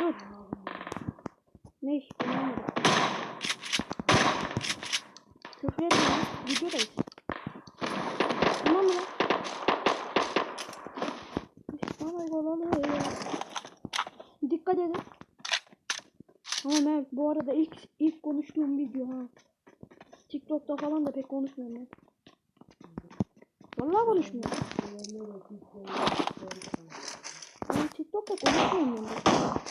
Dur. Ne iş? Anlamadım. Küfür etme. Tamam mı lan? Bana gol oluyor. Dikkat edin. Ama Mert bu arada ilk ilk konuştuğum video ha. TikTok'ta falan da pek konuşmuyorum ben. Vallahi konuşmuyorum. Ben TikTok'ta konuşmuyorum ben.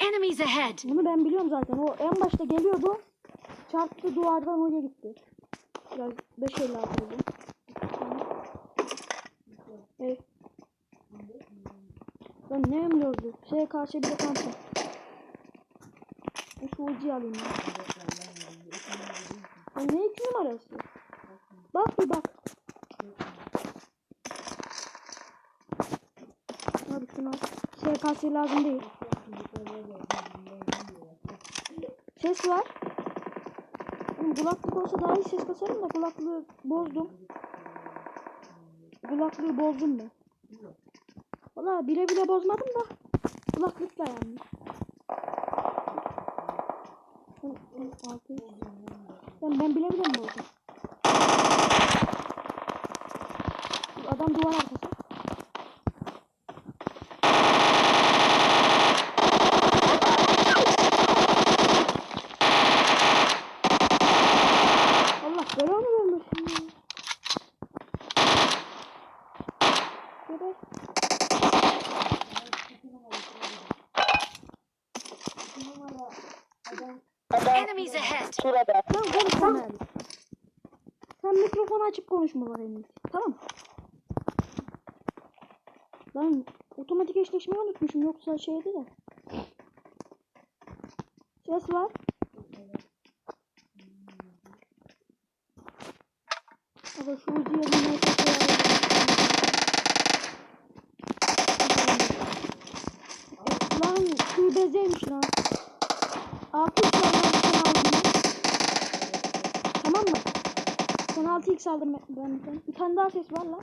Enemies ahead! Bunu ben biliyorum zaten. O en başta geliyordu. Çarptı duvardan oraya gitti. Biraz 5.56 oldu. Evet. Ben ne emliyordum? Şeye karşı bir de kampım. Ben şu ucuyu alayım ya. Ben ne iki numarası? Bak bir bak. Abi şuna şey karşı lazım değil. Ses var. Kulaklık olsa daha iyi ses kasarım da kulaklığı bozdum. Kulaklığı bozdum ben. Valla bile bile bozmadım da kulaklıkla yani. Ben, ben bile bile mi bozdum? Adam duvar arkası. Bebe. Enemies ahead! Şurada. Sen konuşma abi. Sen mikrofonu açıp konuşma en iyisi. Tamam. Ben otomatik eşleşmeyi unutmuşum yoksa şeydi de. Ses var. Ama şu ucu yerine 6x aldım ben, ben. Bir tane daha ses var lan.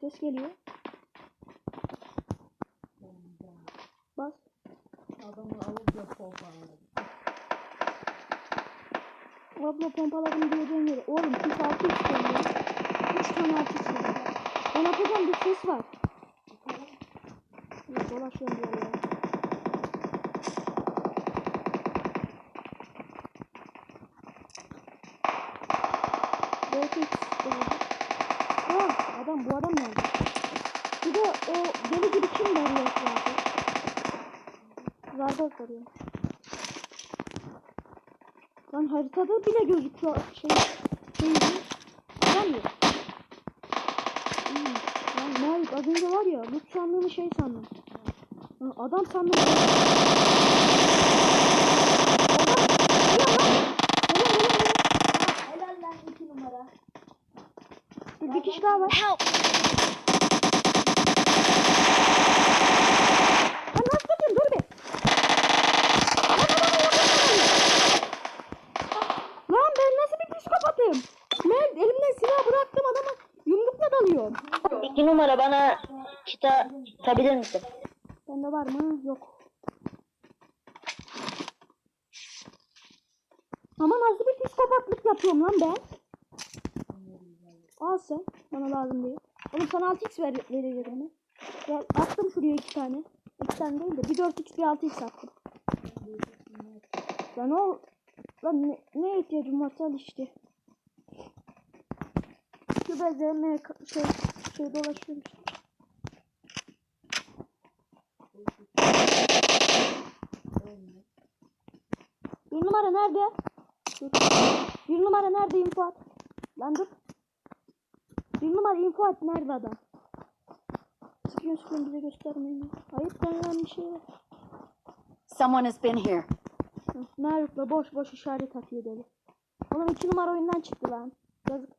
Ses geliyor. Bas. Abla pompaladım diyeceğin yere. Oğlum 3 6x geliyor. 3 tane 6x geliyor. Ben atacağım bir ses var. Dolaşıyorum bir yerlere. Belki Aa, adam bu adam nerede? Bir de o deli gibi kim var ya etrafı? Zarda soruyor. Lan haritada bile gözüküyor şey şey Adam yok. Hmm, Lan ne ayıp az önce var ya loot sandığını şey sandım. Lan adam sandım. Adam. Helal lan. Helal, helal, helal. Helal lan iki numara. Dur bir kişi daha var. Help! Lan nasıl tutayım dur bir. Lan ben nasıl bir psikopatım? Ben elimden silah bıraktım adama yumrukla dalıyorum. İki numara bana kita tutabilir misin? Bende var mı? Yok. Ama nasıl bir psikopatlık yapıyorum lan ben? Al sen. Bana lazım değil. Oğlum sana 6x ver, vereceğim onu. Gel attım şuraya iki tane. İki tane değil de bir 4x bir 6x attım. Lan o lan ne, ne ihtiyacım varsa al işte. Şu bezeme şey şey dolaşıyorum işte. Bir numara nerede? Bir numara nerede info at? Lan dur. Bir numara info at nerede adam? Sıkıyor sıkıyor bize göstermeyin. Ayıp denilen bir şey var. Someone has been here. Nerede boş boş işaret atıyor deli. Oğlum iki numara oyundan çıktı lan. Yazık.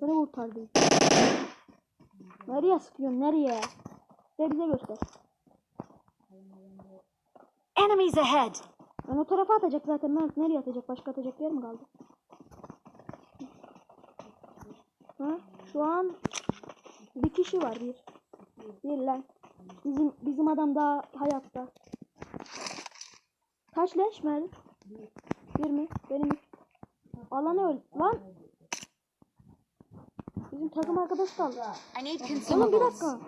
Seni kurtardı. Nereye sıkıyorsun nereye? De bize göster. Enemies ahead! Ben o tarafa atacak zaten. Mert nereye atacak? Başka atacak yer mi kaldı? Ha? Şu an bir kişi var bir. Bir lan. Bizim bizim adam daha hayatta. Kaç leş mi? Bir mi? Benim üç. Alan öl. Lan. Bizim takım arkadaş kaldı. Oğlum bir dakika.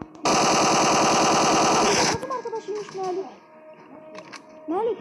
Bizim takım arkadaşıymış Malik. Malik